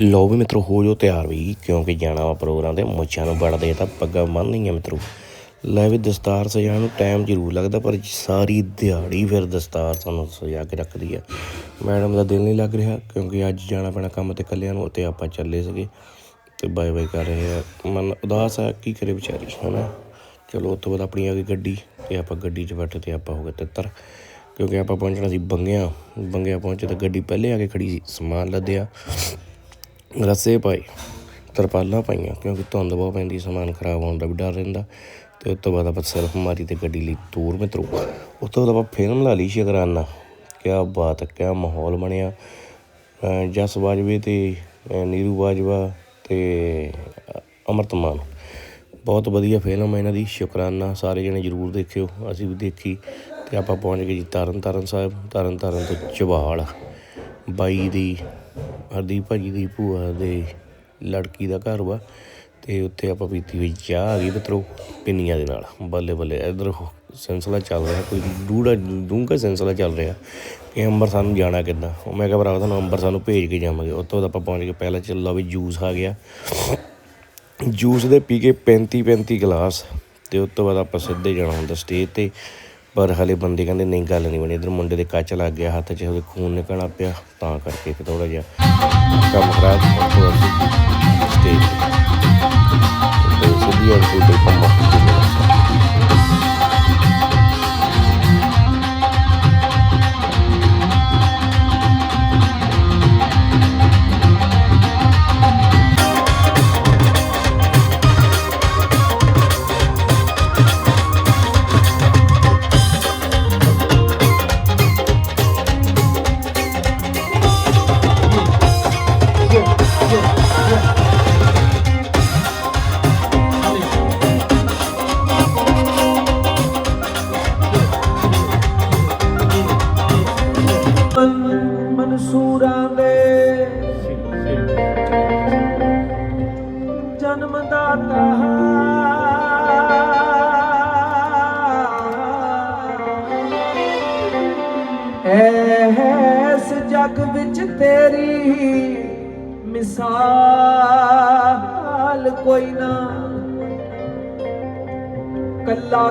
ਲੋ ਵੀ ਮਿੱਤਰੋ, ਹੋ ਜੋ ਤਿਆਰ ਵੀ, ਕਿਉਂਕਿ ਜਾਣਾ ਵਾ ਪ੍ਰੋਗਰਾਮ ਤੇ, ਮੁੱਛਾਂ ਨੂੰ ਬੜ ਦੇ ਤਾਂ ਪੱਗਾਂ ਬੰਨ੍ਹਣੀਆਂ ਮਿੱਤਰੋ। ਲੈ ਵੀ ਦਸਤਾਰ ਸਜਾਉਣ ਨੂੰ ਟਾਈਮ ਜ਼ਰੂਰ ਲੱਗਦਾ, ਪਰ ਸਾਰੀ ਦਿਹਾੜੀ ਫਿਰ ਦਸਤਾਰ ਸਾਨੂੰ ਸਜਾ ਕੇ ਰੱਖਦੀ ਆ। ਮੈਡਮ ਦਾ ਦਿਲ ਨਹੀਂ ਲੱਗ ਰਿਹਾ, ਕਿਉਂਕਿ ਅੱਜ ਜਾਣਾ ਪੈਣਾ ਕੰਮ ਤੇ ਕੱਲਿਆਂ ਨੂੰ ਤੇ ਆਪਾਂ ਚੱਲੇ ਸੀਗੇ ਤੇ ਬਾਏ ਬਾਏ ਕਰ ਰਹੇ ਆ। ਮਨ ਉਦਾਸ ਆ, ਕੀ ਕਰੇ ਵਿਚਾਰੀ, ਹਨਾ? ਚਲੋ, ਉਸ ਤੋਂ ਬਾਅਦ ਆਪਣੀ ਆ ਗਈ ਗੱਡੀ ਤੇ ਆਪਾਂ ਗੱਡੀ 'ਚ ਬੈਠੇ ਤੇ ਆਪਾਂ ਹੋ ਗਏ ਤਿੱਤਰ। ਕਿਉਂਕਿ ਆਪਾਂ ਪਹੁੰਚਣਾ ਸੀ ਬੰਗਿਆ ਬੰਗਿਆ ਪਹੁੰਚੇ ਤਾਂ ਗੱਡੀ ਪਹਿਲੇ ਆ ਕੇ ਖੜੀ ਸੀ, ਸਮਾਨ ਲੱਦਿਆ। ਰੱਸੇ ਪਾਏ ਤਰਪਾਲਾਂ ਪਾਈਆਂ ਕਿਉਂਕਿ ਧੁੰਦ ਬਹੁਤ ਪੈਂਦੀ, ਸਮਾਨ ਖਰਾਬ ਹੋਣ ਦਾ ਵੀ ਡਰ ਰਹਿੰਦਾ। ਤੇ ਉਸ ਤੋਂ ਬਾਅਦ ਆਪਾਂ ਸੈਲਫ ਮਾਰੀ ਤੇ ਗੱਡੀ ਲਈ ਤੂਰ ਮਿੱਤਰੋ। ਉਸ ਤੋਂ ਬਾਅਦ ਆਪਾਂ ਫਿਲਮ ਲਾ ਲਈ ਸ਼ੁਕਰਾਨਾ ਕਿਆ ਬਾਤ, ਕਿਆ ਮਾਹੌਲ ਬਣਿਆ। ਜਸ ਬਾਜਵੇ ਤੇ ਨੀਰੂ ਬਾਜਵਾ ਤੇ ਅ- ਅਮਰਤ ਮਾਨ। ਬਹੁਤ ਵਧੀਆ ਫਿਲਮ ਹੈ ਇਹਨਾਂ ਦੀ, ਸ਼ੁਕਰਾਨਾ। ਸਾਰੇ ਜਣੇ ਜਰੂਰ ਦੇਖਿਓ, ਅਸੀਂ ਵੀ ਦੇਖੀ। ਤੇ ਆਪਾਂ ਪਹੁੰਚ ਗਏ ਜੀ ਤਰਨ ਤਾਰਨ ਸਾਹਿਬ। ਤਰਨ ਤਾਰਨ ਤੋਂ ਚਵਾਲ। ਬਾਈ ਦੀ ਹਰਦੀਪ ਭਾਜੀ ਦੀ ਭੂਆ ਦੇ ਲੜਕੀ ਦਾ ਘਰ ਵਾ ਤੇ ਉੱਥੇ ਆਪਾਂ ਪੀਤੀ ਹੋਈ ਚਾਹ ਆ ਗਈ ਮਿੱਤਰੋ, ਪਿੰਨੀਆਂ ਦੇ ਨਾਲ, ਬੱਲੇ ਬੱਲੇ। ਇਧਰ ਸਿਲਸਿਲਾ ਚੱਲ ਰਿਹਾ, ਕੋਈ ਡੂੜਾ ਡੂੰਘਾ ਸਿਲਸਿਲਾ ਚੱਲ ਰਿਹਾ ਕਿ ਅੰਮ੍ਰਿਤਸਰ ਨੂੰ ਜਾਣਾ ਕਿੱਦਾਂ। ਉਹ ਮੈਂ ਕਿਹਾ ਭਰਾ ਤੁਹਾਨੂੰ ਅੰਬਰ ਸਾਨੂੰ ਭੇਜ ਕੇ ਜਾਵਾਂਗੇ। ਉੱਥੋਂ ਬਾਅਦ ਆਪਾਂ ਪਹੁੰਚ ਕੇ ਪਹਿਲਾਂ ਚੱਲਾ ਵੀ ਜੂਸ ਆ ਗਿਆ। ਜੂਸ ਦੇ ਪੀ ਕੇ 35 35 ਗਲਾਸ ਤੇ ਉਸ ਤੋਂ ਬਾਅਦ ਆਪਾਂ ਸਿੱਧੇ ਜਾਣਾ ਹੁੰਦਾ ਸਟੇਜ ਤੇ। ਪਰ ਹਲੇ ਬੰਦੇ ਕਹਿੰਦੇ ਨਹੀਂ, ਗੱਲ ਨਹੀਂ ਬਣੀ। ਇਧਰ ਮੁੰਡੇ ਦੇ ਕੱਚ ਲੱਗ ਗਿਆ, ਹੱਥ 'ਚ ਉਹਦੇ ਖੂਨ ਨਿਕਲਣਾ ਪਿਆ, ਤਾਂ ਕਰਕੇ ਫਿਰ ਥੋੜਾ ਜਿਹਾ ਕੰਮ ਖਰਾਬ ਉੱਥੋਂ ਅਸੀਂ ਸਟੇਜ ਤੇ ਸਿੱਧੀ ਐਂਟਰੀ ਤੇ ਕੰਮ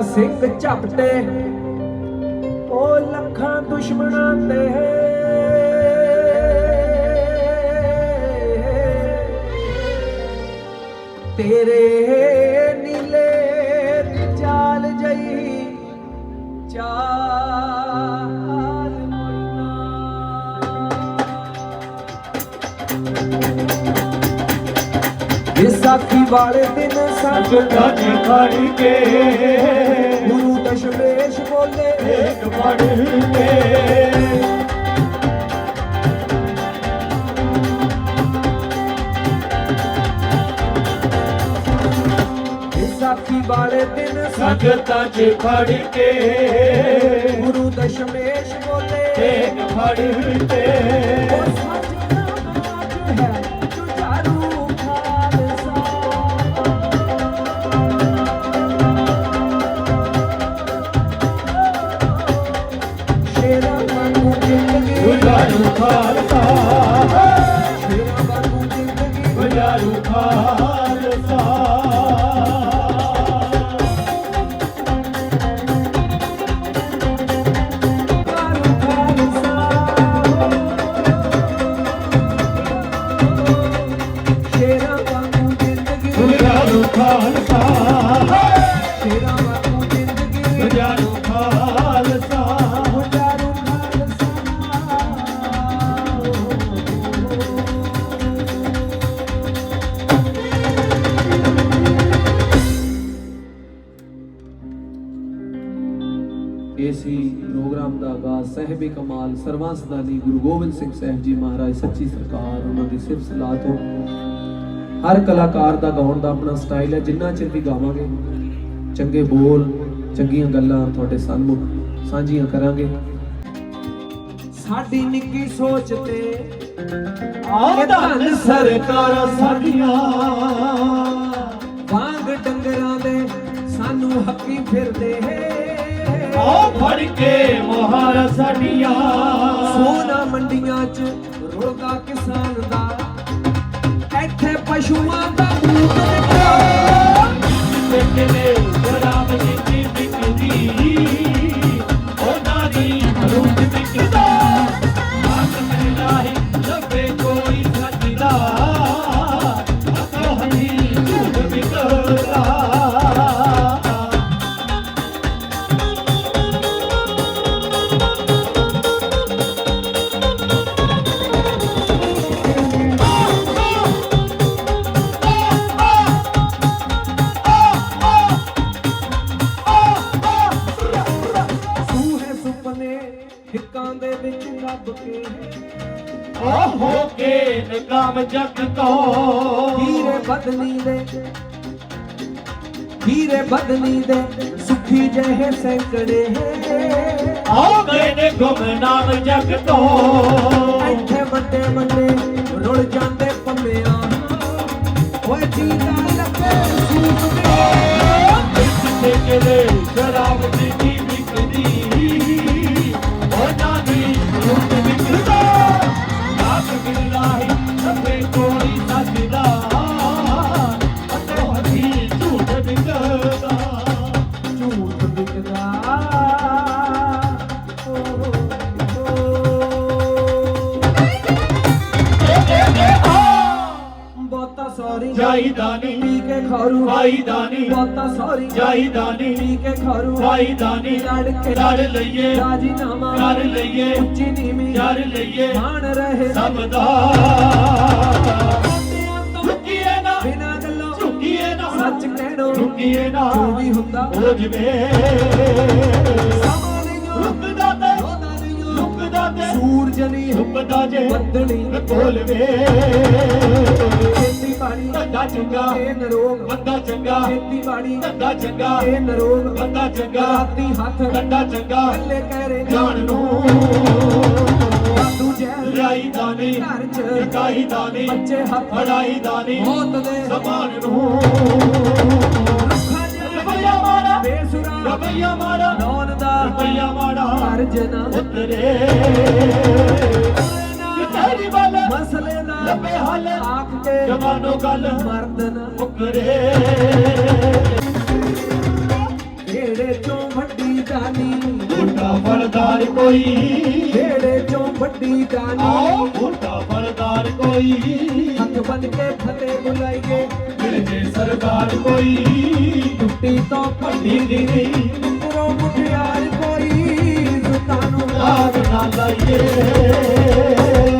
ਸਿੰਘ ਝਪਟੇ ਉਹ ਲੱਖਾਂ ਦੁਸ਼ਮਣਾਂ ਤੇ ਤੇਰੇ ਵਿਸਾਖੀ ਵਾਲੇ ਦਿਨ ਸੰਗ ਸੰਗਤਾਂ ਜੀ ਖੜ ਕੇ ਗੁਰੂ ਦਸ਼ਮੇਸ਼ ਬੋਲੇ। ਇੱਕ ਫੜ ਕੇ। ਵਿਸਾਖੀ ਵਾਲੇ ਦਿਨ ਸੰਗ ਸੰਗਤਾਂ ਜੀ ਖੜ ਕੇ। ਗੁਰੂ ਦਸ਼ਮੇਸ਼ ਬੋਲੇ। ਇੱਕ ਫੜ ਕੇ। ਖਾਲਸਾ। ਸ਼ੇਰਾਂ ਵਾਂਗੂ ਜ਼ਿੰਦਗੀ ਗੁਜਾਰੂ ਖਾਲਸਾ ਏਸੀ ਪ੍ਰੋਗਰਾਮ ਦਾ ਆਗਾਜ਼ ਸਹਿਬੇ ਕਮਾਲ ਸਰਵੰਸਦਾਨੀ ਗੁਰੂ ਗੋਬਿੰਦ ਸਿੰਘ ਸਾਹਿਬ ਜੀ ਮਹਾਰਾਜ ਸੱਚੀ ਸਰਕਾਰ ਉਹਨਾਂ ਦੀ ਸਿਫਤ ਸਲਾਹ ਤੋਂ। ਹਰ ਕਲਾਕਾਰ ਦਾ ਗਾਉਣ ਦਾ ਆਪਣਾ ਸਟਾਈਲ ਹੈ ਜਿੰਨਾ ਚਿਰ ਵੀ ਗਾਵਾਂਗੇ ਚੰਗੇ ਬੋਲ ਚੰਗੀਆਂ ਗੱਲਾਂ ਤੁਹਾਡੇ ਸਾਹਮਣੇ ਸਾਂਝੀਆਂ ਕਰਾਂਗੇ। ਸਾਡੀ ਨਿੱਕੀ ਸੋਚ ਤੇ ਆ ਧੰਨ ਸਰਕਾਰਾਂ ਸਾਡੀਆਂ। ਵਾਂਗ ਡੰਗਰਾਂ ਦੇ ਸਾਨੂੰ ਹੱਕੀ ਫਿਰਦੇ ਆ ਫੜ ਕੇ ਸਾਡੀਆਂ ਸੋਨਾ ਮੰਡੀਆਂ 'ਚ ਰੋਗਾ ਕਿਸਾਨ ਦਾ ਬਦਨੀ ਦੇ ਸੁਖੀ ਜਿਹੇ ਸੈਂਕੜੇ। ਆ ਗਏ ਨੇ ਗੁਮਨਾਮ ਜਗ ਤੋਂ ਇੱਥੇ ਵੱਡੇ ਵੱਡੇ ਰੁੜ ਜਾਂਦੇ ਪੰਮਿਆਂ ਓਏ ਜੀਦਾ ਲੜ ਕੇ ਲੜ ਲਈਏ। ਕਰ ਲਈਏ। ਉੱਚੀ ਨੀਵੀਂ ਕਰ ਲਈਏ। ਮਾਣ ਰਹੇ ਸਭ ਦਾ। ਝੁਕੀਏ ਨਾ। ਬਿਨਾਂ ਗੱਲੋਂ ਝੁਕੀਏ ਨਾ। ਸੱਚ ਕਹਿਣੋ। ਝੁਕੀਏ ਨਾ। ਜੋ ਵੀ ਹੁੰਦਾ। ਹੋ ਜਵੇ। ਸਮਾਂ ਨਹੀਂ ਰੁਕਦਾ ਜੇ ਬੱਦਣੀ ਕੋਲਵੇ ਖੇਤੀ ਬਾੜੀ ਬੰਦਾ ਚੰਗਾ ਇਹ ਨਰੋਗ। ਬੰਦਾ ਚੰਗਾ ਖੇਤੀ ਬਾੜੀ ਬੰਦਾ ਚੰਗਾ ਇਹ ਨਰੋਗ। ਬੰਦਾ ਚੰਗਾ ਰਾਤੀ ਹੱਥ ਬੰਦਾ ਚੰਗਾ ਕੱਲੇ ਕਹਿਰੇ ਜਾਣ ਨੂੰ। ਲਿਆਈ ਦਾਨੀ ਘਰ ਚ। ਕਾਈ ਦਾਨੀ ਬੱਚੇ ਹੱਥ ਫੜਾਈ ਦਾਨੀ ਮੌਤ ਦੇ। ਸਮਾਨ ਨੂੰ। ਮਾਰਾ ਬੇਸੁਰਾ ਰੁਪਈਆ ਮਾਰਾ ਨੌਨ ਦਾ ਰੁਪਈਆ ਮਾਰਾ ਘਰ ਜਨਾ ਉਤਰੇ ਤੇਰੀ ਵੱਲ ਮਸਲੇ ਦਾ ਲੱਭੇ ਹੱਲ। ਆਖ ਕੇ ਜਵਾਨੋ ਗੱਲ। ਮਰਦ ਨਾ ਉਕਰੇ ਢੇੜੇ ਵੱਡੀ ਦਾਨੀ ਬੁੱਢਾ ਫਲਦਾਰ ਕੋਈ। ਢੇੜੇ ਚੋਂ ਵੱਡੀ ਦਾਨੀ ਆਓ ਬੁੱਢਾ ਫਲਦਾਰ ਕੋਈ। ਹੱਥ ਬੰਨ ਕੇ ਫਤਿਹ ਬੁਲਾਈਏ। ਮਿਲ ਜੇ ਸਰਦਾਰ ਕੋਈ। ਟੁੱਟੀ ਤੋਂ ਵੱਡੀ ਦੀ ਨਹੀਂ। ਪੁਰੋ ਮੁਠਿਆਰ ਕੋਈ। ਸੁਤਾਨੂੰ ਲਾਗ ਨਾ ਲਾਈਏ।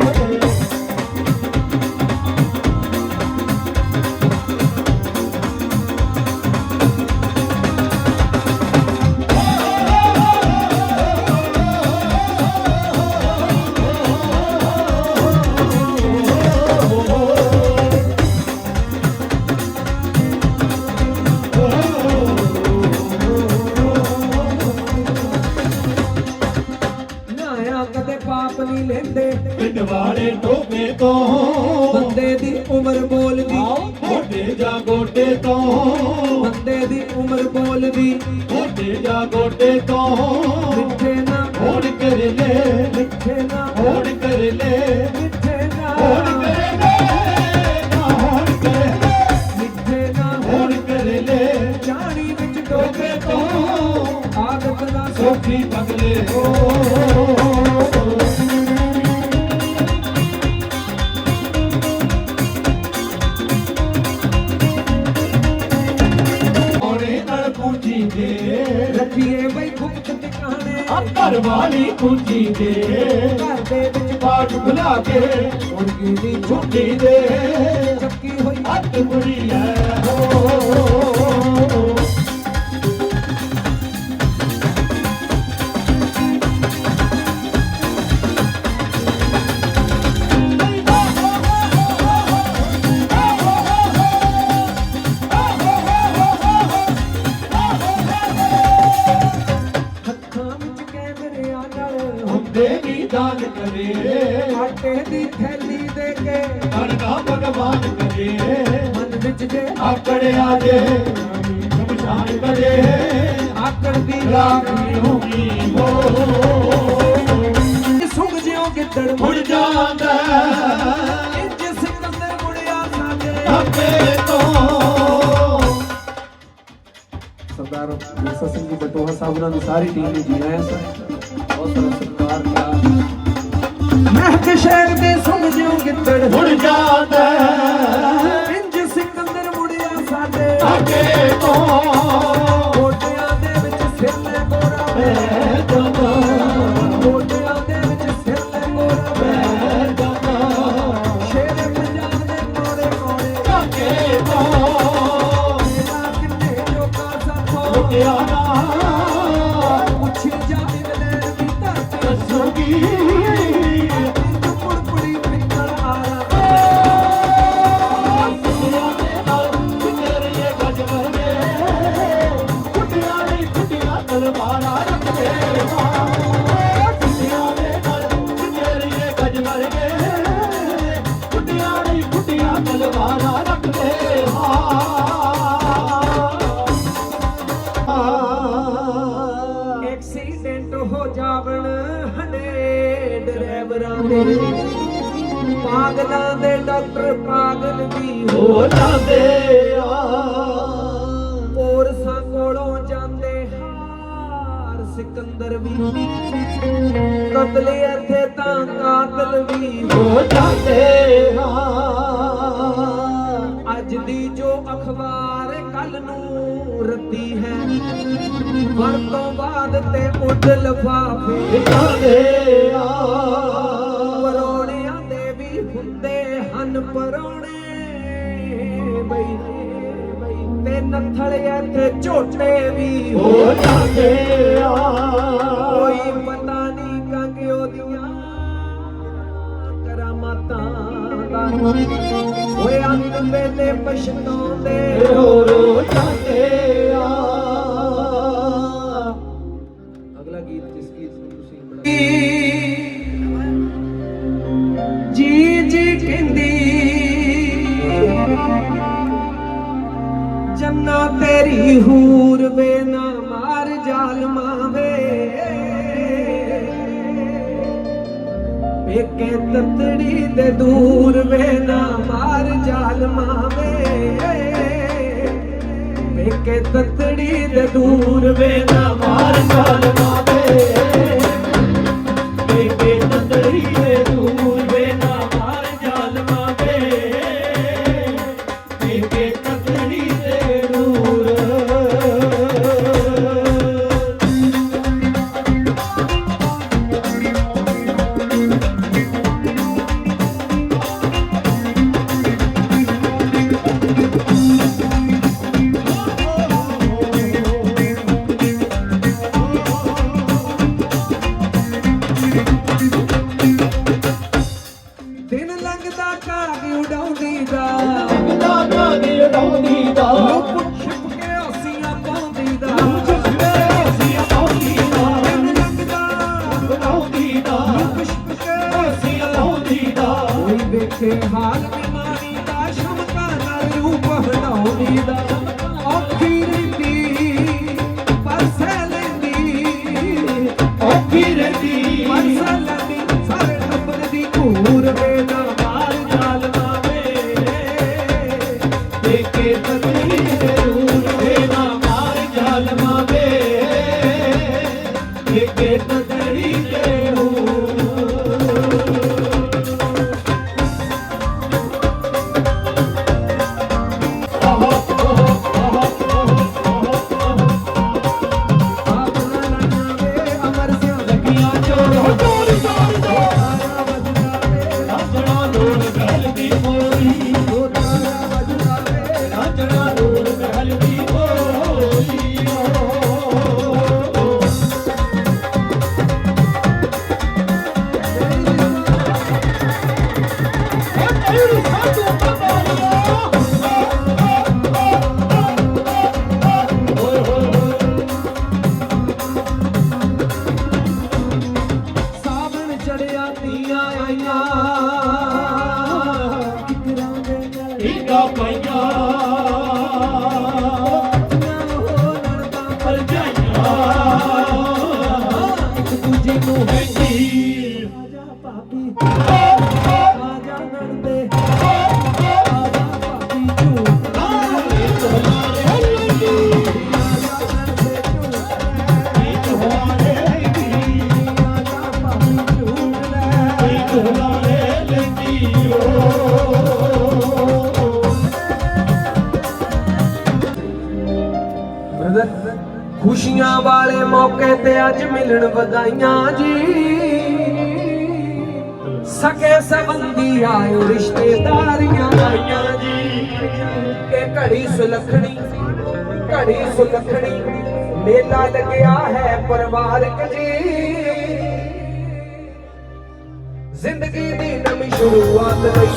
ਗੋਡੇ ਤੋਂ ਬੰਦੇ ਦੀ ਉਮਰ ਬੋਲਦੀ ਗੋਡੇ ਜਾ ਗੋਡੇ ਤੋਂ। ਪੂੰਜੀ ਦੇ। ਰੱਖੀਏ ਬਈ ਗੁਪਤ ਟਿਕਾਣੇ। ਆ ਘਰ ਵਾਲੀ ਪੂੰਜੀ ਦੇ। ਘਰ ਦੇ ਵਿੱਚ ਪਾਠ ਬੁਲਾ ਕੇ ਮੁਰਗੀ ਦੀ ਛੁੱਟੀ ਦੇ। ਚੱਕੀ ਹੋਈ ਹੱਥ ਬੁੜੀ ਐ। ਹੋ ਦੀ ਥੈਲੀ ਦੇ ਕੇ। ਕਰਨਾ ਭਗਵਾਨ ਕਰੇ। ਮਨ ਵਿੱਚ ਜੇ ਆਕੜਿਆ ਜੇ ਸ਼ਮਸ਼ਾਨ ਕਰੇ। ਆਕੜ ਦੀ ਰਾਖ ਹੋਗੀ ਹੋ। ਸੁੰਘ ਜਿਉ ਗਿੱਦੜ ਮੁੜ ਜਾਂਦਾ। ਮੁੜਿਆ ਸਾਡੇ। ਆਪੇ ਸਰਦਾਰ ਸਿੰਘ ਜੀ ਬਟੋਹਾ ਸਾਹਿਬ ਦੀ ਸਾਰੀ ਟੀਮ ਨੂੰ ਜੀ ਆਇਆਂ ਸਰ। ਬਹੁਤ ਸਾਰਾ ਸਤਿਕਾਰ ਮਹਿਕ ਸ਼ਹਿਰ ਦੇ ਜਿਉ ਗਿੱਦੜ। ਮੁੜ ਜਾਂਦਾ। ਇੰਜ ਸਿਕੰਦਰ ਮੁੜਿਆ ਸਾਡੇ। ਆਪੇ ਤੋਂ। ਗੋਡਿਆਂ ਦੇ ਵਿੱਚ ਸਿਰ ਲੈ ਗੋਰਾ ਪਾਗਲਾਂ ਦੇ ਡਾਕਟਰ ਪਾਗਲ ਵੀ ਹੋ ਜਾਂਦੇ। ਆ ਪੋਰਸਾਂ ਕੋਲੋਂ ਜਾਂਦੇ ਹਾਰ ਸਿਕੰਦਰ ਵੀ। ਕਤਲ ਇੱਥੇ ਤਾਂ ਕਾਤਲ ਵੀ। ਹੋ ਜਾਂਦੇ ਹਾਂ ਅੱਜ ਦੀ ਜੋ ਅਖਬਾਰ ਕੱਲ ਨੂੰ ਰੱਦੀ ਹੈ ਵਰ ਤੋਂ ਬਾਅਦ ਤੇ ਉੱਡ ਲਫਾਫੇ। ਜਾਂਦੇ ਆ ਪਰੋਣੇ ਬਈ ਤੇ ਨੱਥਲ ਇੱਥੇ ਝੋਟੇ ਵੀ ਹੋ ਜਾਂਦੇ ਆ। ਕੋਈ ਪਤਾ ਨਹੀਂ ਕੰਗ ਉਹਦੀਆਂ ਕਰਾਮਾਤਾਂ ਦਾ ਓਏ ਅੰਤ ਵੇਲੇ ਪਛਤਾਉਂਦੇ ਰੋ ਰੋ ਜਾਂਦੇ ਆ। ਜੰਨਾ ਤੇਰੀ ਹੂਰ ਵੇ, ਨਾ ਮਾਰ ਜ਼ਾਲਮਾਂ ਵੇ ਪੇਕੇ ਤਤੜੀ ਦੇ ਦੂਰ ਵੇ, ਨਾ ਮਾਰ ਜ਼ਾਲਮਾਂ ਵੇ ਪੇਕੇ ਤਤੜੀ ਦੇ ਦੂਰ ਵੇ, ਨਾ ਮਾਰ ਮਾਰ ਜਾਲ ਮਾਵੇ। ਬੇਬੇ ਵੇਖੇ ਹਾਲ ਬਿਮਾਰੀ ਦਾ ਸ਼ਮਕਾ ਨਾਲ ਰੂਪ ਹਟਾਉਂਦੀ ਦਾ। ਔਖੀ ਰਹਿੰਦੀ ਪਰਸੇ ਲੈਂਦੀ ਔਖੀ ਰਹਿੰਦੀ। ਪਰਸੇ ਲੈਂਦੀ ਸਾਰੇ ਟੱਬਰ ਦੀ ਘੂਰ ਵੇ ਨਾ ਮਾਰ ਜਾਲ ਮਾਵੇ। ਦੇਖੇ ਤਤਰੀ ਦੇ ਦੂਰ ਵੇ ਨਾ ਮਾਰ ਜਾਲ ਮਾਵੇ। ਦੇਖੇ ਤਤਰੀ ਦੇ ਵਾਲੇ ਮੌਕੇ ਤੇ ਅੱਜ ਮਿਲਣ ਵਧਾਈਆਂ ਜੀ। ਸਕੇ ਸੰਬੰਧੀ ਆਇਓ ਰਿਸ਼ਤੇਦਾਰੀਆਂ ਆਈਆਂ ਜੀ। ਇਹ ਘੜੀ ਸੁਲੱਖਣੀ ਘੜੀ ਸੁਲੱਖਣੀ ਮੇਲਾ ਲੱਗਿਆ ਹੈ ਪਰਿਵਾਰਕ ਜੀ। ਜ਼ਿੰਦਗੀ ਦੀ ਨਵੀਂ ਸ਼ੁਰੂਆਤ ਲਈ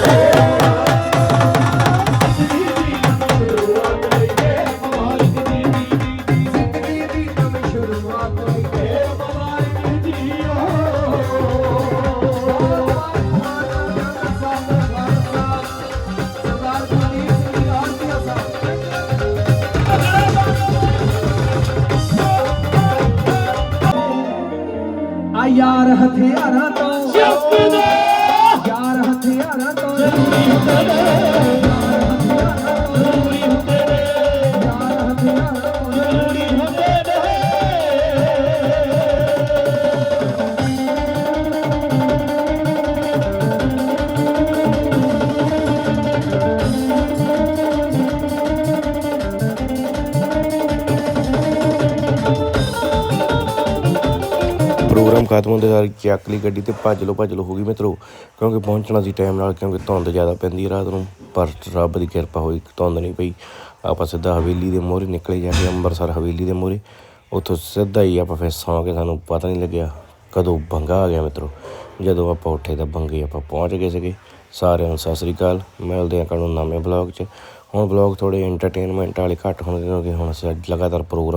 હથિયારા ਪ੍ਰੋਗਰਾਮ ਖਤਮ ਹੁੰਦੇ ਸਾਰ ਚੱਕ ਲਈ ਗੱਡੀ ਤੇ ਭੱਜ ਲੋ ਭੱਜ ਲੋ ਹੋ ਗਈ ਮਿੱਤਰੋ। ਕਿਉਂਕਿ ਪਹੁੰਚਣਾ ਸੀ ਟਾਈਮ ਨਾਲ, ਕਿਉਂਕਿ ਧੁੰਦ ਜ਼ਿਆਦਾ ਪੈਂਦੀ ਹੈ ਰਾਤ ਨੂੰ। ਪਰ ਰੱਬ ਦੀ ਕਿਰਪਾ ਹੋਈ ਧੁੰਦ ਨਹੀਂ ਪਈ। ਆਪਾਂ ਸਿੱਧਾ ਹਵੇਲੀ ਦੇ ਮੋਹਰੇ ਨਿਕਲੇ ਜਾ ਕੇ ਅੰਮ੍ਰਿਤਸਰ ਹਵੇਲੀ ਦੇ ਮੋਹਰੇ। ਉੱਥੋਂ ਸਿੱਧਾ ਹੀ ਆਪਾਂ ਫਿਰ ਸੌਂ ਕੇ ਸਾਨੂੰ ਪਤਾ ਨਹੀਂ ਲੱਗਿਆ, ਕਦੋਂ ਬੰਗਾ ਆ ਗਿਆ ਮਿੱਤਰੋ। ਜਦੋਂ ਆਪਾਂ ਉੱਠੇ ਤਾਂ ਬੰਗੇ ਆਪਾਂ ਪਹੁੰਚ ਗਏ ਸੀਗੇ। ਸਾਰਿਆਂ ਨੂੰ ਸਤਿ ਸ੍ਰੀ ਅਕਾਲ। ਮਿਲਦੇ ਹਾਂ ਕੱਲ੍ਹ ਨੂੰ ਨਵੇਂ ਬਲੌਗ 'ਚ। ਹੁਣ ਬਲੌਗ ਥੋੜੇ ਐਂਟਰਟੇਨਮੈਂਟ ਵਾਲੇ ਘੱਟ ਹੋਣਗੇ, ਕਿਉਂਕਿ ਹੁਣ ਅਸੀਂ ਅੱਜ ਲਗਾਤਾਰ ਪ੍ਰੋਗਰਾਮ